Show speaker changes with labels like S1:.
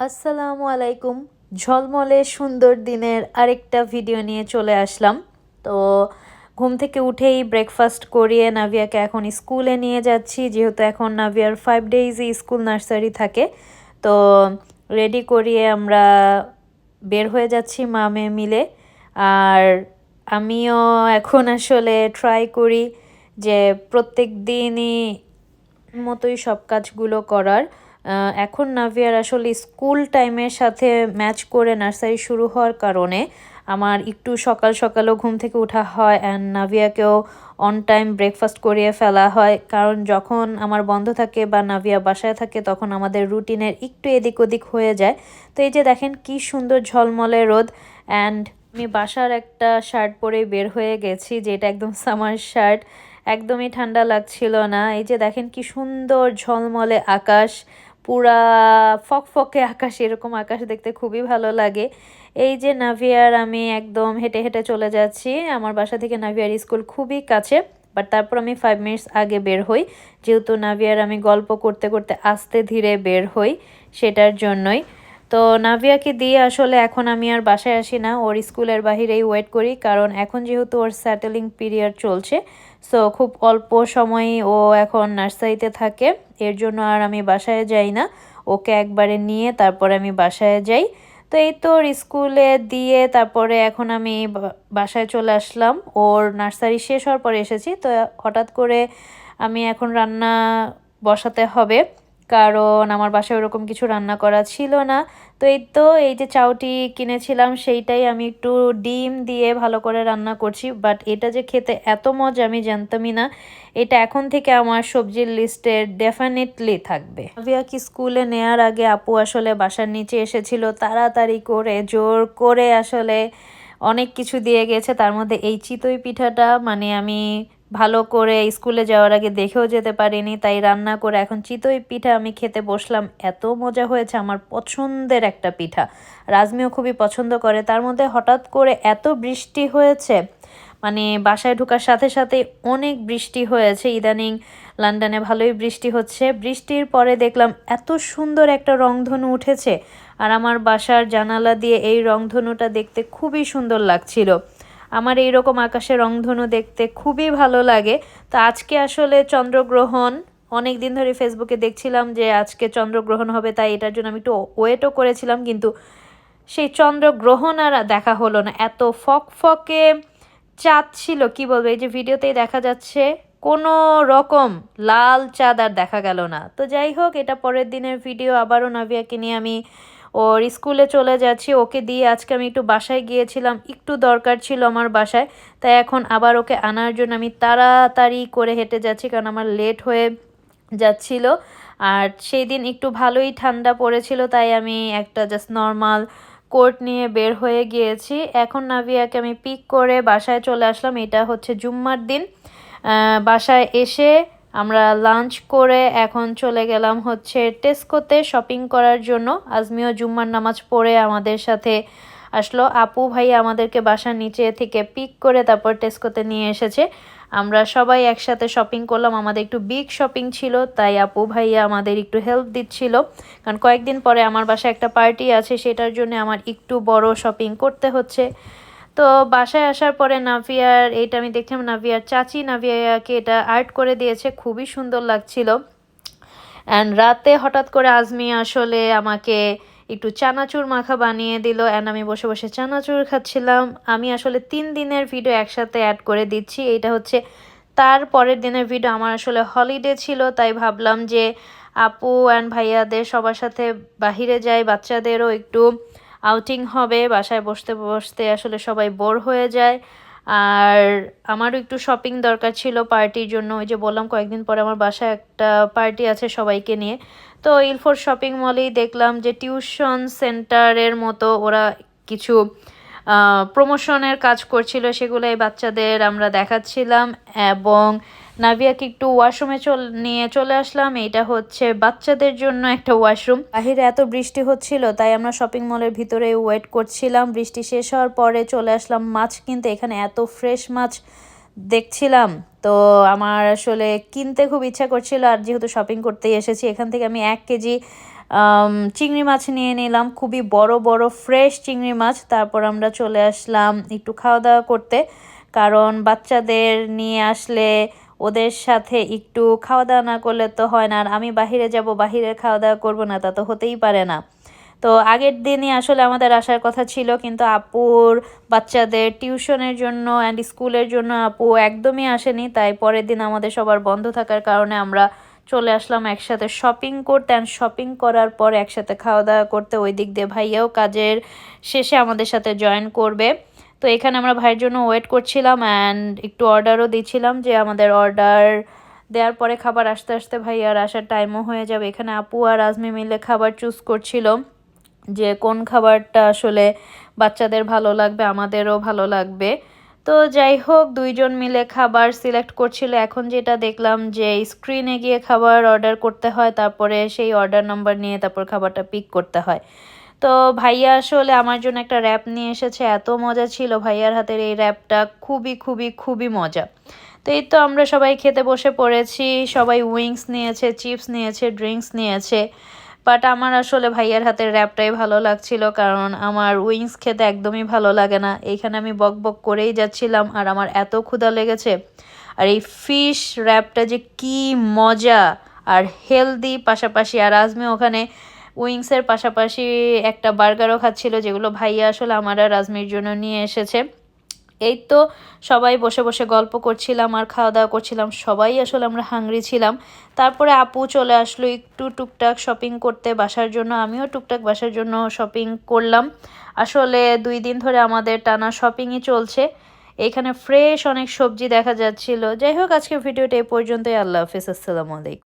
S1: আসসালামু আলাইকুম। ঝলমলে সুন্দর দিনের আরেকটা ভিডিও নিয়ে চলে আসলাম। তো ঘুম থেকে উঠেই ব্রেকফাস্ট করিয়ে নাভিয়াকে এখন স্কুলে নিয়ে যাচ্ছি। যেহেতু এখন নাভিয়ার ফাইভ ডেইজই স্কুল নার্সারি থাকে। তো রেডি করিয়ে আমরা বের হয়ে যাচ্ছি মামে মিলে। আর আমিও এখন আসলে ট্রাই করি যে প্রত্যেক দিনই মতোই সব কাজগুলো করার। এখন নাভিয়ার আসলে স্কুল টাইমের সাথে ম্যাচ করে নার্সারি শুরু হওয়ার কারণে আমার একটু সকাল সকালও ঘুম থেকে ওঠা হয় অ্যান্ড নাভিয়াকেও অন টাইম ব্রেকফাস্ট করিয়ে ফেলা হয়। কারণ যখন আমার বন্ধ থাকে বা নাভিয়া বাসায় থাকে, তখন আমাদের রুটিনের একটু এদিক ওদিক হয়ে যায়। তো এই যে দেখেন কি সুন্দর ঝলমলে রোদ অ্যান্ড আমি বাসার একটা শার্ট পরে বের হয়ে গেছি, যেটা একদম সামার শার্ট একদমই ঠান্ডা লাগছিল না। এই যে দেখেন কি সুন্দর ঝলমলে আকাশ। পুরা ফকফকে আকাশ, এরকম আকাশ দেখতে খুবই ভালো লাগে। এই যে নাভিয়ার, আমি একদম হেঁটে হেঁটে চলে যাচ্ছি। আমার বাসা থেকে নাভিয়ার স্কুল খুবই কাছে বাট তারপর আমি ফাইভ মিনিটস আগে বের হই। যেহেতু নাভিয়ার আমি গল্প করতে করতে আস্তে ধীরে বের হই, সেটার জন্যই। তো নাভিয়াকে দিয়ে আসলে এখন আমি আর বাসায় আসি না। ওর স্কুলের বাহিরেই ওয়েট করি, কারণ এখন যেহেতু ওর স্যাটেলিং পিরিয়ড চলছে সো খুব অল্প সময়ই ও এখন নার্সারিতে থাকে। এর জন্য আর আমি বাসায় যাই না। ওকে একবারে নিয়ে তারপরে আমি বাসায় যাই। তো এই তো ওর স্কুলে দিয়ে তারপরে এখন আমি বাসায় চলে আসলাম। ওর নার্সারি শেষ হওয়ার পরে এসেছি, তো হঠাৎ করে আমি এখন রান্না বসাতে হবে। কারণ আমার বাসায় ওরকম কিছু রান্না করা ছিল না। তো এই তো এই যে চাউটি কিনেছিলাম, সেইটাই আমি একটু ডিম দিয়ে ভালো করে রান্না করছি। বাট এটা যে খেতে এত মজা আমি জানতামই না। এটা এখন থেকে আমার সবজির লিস্টে ডেফিনেটলি থাকবে। কি স্কুলে নেয়ার আগে আপু আসলে বাসার নিচে এসেছিল, তাড়াতাড়ি করে, জোর করে আসলে অনেক কিছু দিয়ে গেছে। তার মধ্যে এই চিতই পিঠাটা মানে আমি ভালো করে স্কুলে যাওয়ার আগে দেখেও যেতে পারিনি, তাই রান্না করে এখন চিতই পিঠা আমি খেতে বসলাম। এত মজা হয়েছে আমার পছন্দের একটা পিঠা। রাজমিও খুবই পছন্দ করে। তার মধ্যে হঠাৎ করে এত বৃষ্টি হয়েছে মানে বাসায় ঢোকার সাথে সাথে অনেক বৃষ্টি হয়েছে। ইদানিং লন্ডনে ভালোই বৃষ্টি হচ্ছে। বৃষ্টির পরে দেখলাম এত সুন্দর একটা রংধনু উঠেছে, আর আমার বাসার জানালা দিয়ে এই রংধনুটা দেখতে খুবই সুন্দর লাগছিল। আমার এই রকম আকাশে রংধনু দেখতে খুবই ভালো লাগে। তো আজকে আসলে চন্দ্রগ্রহণ অনেক দিন ধরে ফেসবুকে দেখছিলাম যে আজকে চন্দ্রগ্রহণ হবে, তাই এটার জন্য আমি একটু ওয়েটও করেছিলাম, কিন্তু সেই চন্দ্রগ্রহণ আর দেখা হলো না। এত ফক ফকে চাঁদ ছিল, কি বলব, এই যে ভিডিওতেই দেখা যাচ্ছে, কোনো রকম লাল চাঁদ আর দেখা গেল না। তো যাই হোক, এটা পরের দিনের ভিডিও, আবারও নাভিয়াকে নিয়ে আমি ওর স্কুলে চলে যাচ্ছি, ওকে দিয়ে আজকে আমি একটু বাসায় গিয়েছিলাম, একটু দরকার ছিল আমার বাসায়, তাই এখন আবার ওকে আনার জন্য আমি তাড়াতাড়ি করে হেঁটে যাচ্ছি, কারণ আমার লেট হয়ে যাচ্ছিল। আর সেই দিন একটু ভালোই ঠান্ডা পড়েছিল, তাই আমি একটা জাস্ট নর্মাল কোট নিয়ে বের হয়ে গিয়েছি। এখন নাভিয়াকে আমি পিক করে বাসায় চলে আসলাম, এটা হচ্ছে জুম্মার দিন। বাসায় এসে আমরা লাঞ্চ করে এখন চলে গেলাম হচ্ছে টেস্কোতে শপিং করার জন্য। আজমিও জুম্মার নামাজ পড়ে আমাদের সাথে আসলো। আপু ভাই আমাদেরকে বাসার নিচে থেকে পিক করে তারপর টেস্কোতে নিয়ে এসেছে। আমরা সবাই একসাথে শপিং করলাম। আমাদের একটু বিগ শপিং ছিল, তাই আপু ভাইয়া আমাদের একটু হেল্প দিচ্ছিল। কারণ কয়েকদিন পরে আমার বাসায় একটা পার্টি আছে, সেটার জন্য আমার একটু বড় শপিং করতে হচ্ছে। তো বাসায় আসার পরে নাভিয়ার, এইটা আমি দেখলাম, নাভিয়ার চাচি নাভিয়াকে এটা আর্ট করে দিয়েছে, খুবই সুন্দর লাগছিল। অ্যান্ড রাতে হঠাৎ করে আজমি আসলে আমাকে একটু চানাচুর মাখা বানিয়ে দিল অ্যান্ড আমি বসে বসে চানাচুর খাচ্ছিলাম। আমি আসলে তিন দিনের ভিডিও একসাথে অ্যাড করে দিচ্ছি এটা হচ্ছে তার পরের দিনের ভিডিও আমার আসলে হলিডে ছিল, তাই ভাবলাম যে আপু অ্যান্ড ভাইয়াদের সবার সাথে বাহিরে যাই, বাচ্চাদেরও একটু আউটিং হবে, বাসায় বসতে বসতে আসলে সবাই বোর হয়ে যায়। আর আমারও একটু শপিং দরকার ছিল পার্টির জন্য, ওই যে বললাম কয়েকদিন পরে আমার বাসায় একটা পার্টি আছে সবাইকে নিয়ে। তো ইলফোর শপিং মলেই দেখলাম যে টিউশন সেন্টারের মতো ওরা কিছু প্রমোশনের কাজ করছিল সেগুলো এই বাচ্চাদের আমরা দেখাচ্ছিলাম এবং নাভিয়াকে একটু ওয়াশরুমে চল, নিয়ে চলে আসলাম। এটা হচ্ছে বাচ্চাদের জন্য একটা ওয়াশরুম বাহিরে এত বৃষ্টি হচ্ছিল, তাই আমরা শপিং মলের ভিতরে ওয়েট করছিলাম। বৃষ্টি শেষ হওয়ার পরে চলে আসলাম মাছ কিনতে। এখানে এত ফ্রেশ মাছ দেখছিলাম। তো আমার আসলে কিনতে খুব ইচ্ছা করছিল, আর যেহেতু শপিং করতেই এসেছি, এখান থেকে আমি এক কেজি চিংড়ি মাছ নিয়ে নিলাম। খুবই বড় বড় ফ্রেশ চিংড়ি মাছ। তারপর আমরা চলে আসলাম একটু খাওয়া দাওয়া করতে। কারণ বাচ্চাদের নিয়ে আসলে ওদের সাথে একটু খাওয়া দাওয়া না করলে তো হয় না। আর আমি বাহিরে যাব, বাহিরে খাওয়া দাওয়া করব না, তা তো হতেই পারে না। তো আগের দিনই আসলে আমাদের আসার কথা ছিল, কিন্তু আপুর বাচ্চাদের টিউশনের জন্য অ্যান্ড স্কুলের জন্য আপু একদমই আসেনি। তাই পরের দিন আমাদের সবার বন্ধ থাকার কারণে আমরা চলে আসলাম একসাথে শপিং করতে অ্যান্ড শপিং করার পর একসাথে খাওয়া দাওয়া করতে ওই দিক দিয়ে ভাইয়াও কাজের শেষে আমাদের সাথে জয়েন করবে। তো এখানে আমরা ভাইয়ের জন্য ওয়েট করছিলাম অ্যান্ড একটু অর্ডারও দিচ্ছিলাম যে আমাদের অর্ডার দেওয়ার পরে খাবার আস্তে আস্তে ভাইয়ার আসার টাইমও হয়ে যাবে। এখানে আপু আর আজমি মিলে খাবার চুজ করছিল যে কোন খাবারটা আসলে বাচ্চাদের ভালো লাগবে, আমাদেরও ভালো লাগবে। তো যাই হোক, দুইজন মিলে খাবার সিলেক্ট করছিল। এখন যেটা দেখলাম যে স্ক্রিনে গিয়ে খাবার অর্ডার করতে হয়, তারপরে সেই অর্ডার নাম্বার নিয়ে তারপর খাবারটা পিক করতে হয়। তো ভাইয়া আসলে আমার জন্য একটা র্যাপ নিয়ে এসেছে, এত মজা ছিল ভাইয়ার হাতের এই র্যাপটা খুবই খুবই খুবই মজা। তো এই তো আমরা সবাই খেতে বসে পড়েছি, সবাই উইংস নিয়েছে চিপস নিয়েছে ড্রিঙ্কস নিয়েছে। বাট আমার আসলে ভাইয়ার হাতের র্যাপটাই ভালো লাগছিল, কারণ আমার উইংস খেতে একদমই ভালো লাগে না। এইখানে আমি বক বক করেই যাচ্ছিলাম, আর আমার এত ক্ষুধা লেগেছে। আর এই ফিশ র্যাপটা যে কি মজা! আর হেলদি পাশাপাশি, আর আজমি ওখানে উইংসের পাশাপাশি একটা বার্গারও খাচ্ছিল, যেগুলো ভাইয়া আসলে আমার আর আজমির জন্য নিয়ে এসেছে। এই তো সবাই বসে বসে গল্প করছিলাম, আর খাওয়া দাওয়া করছিলাম, সবাই আসলে আমরা হাংরি ছিলাম। তারপরে আপু চলে আসলো একটু টুকটাক শপিং করতে, বাসার জন্য। আমিও টুকটাক বাসার জন্য শপিং করলাম। আসলে দুই দিন ধরে আমাদের টানা শপিংই চলছে। এখানে ফ্রেশ অনেক সবজি দেখা যাচ্ছিল। যাই হোক আজকে ভিডিওটা এই পর্যন্তই। আল্লাহ হাফিজ, আসসালামু আলাইকুম।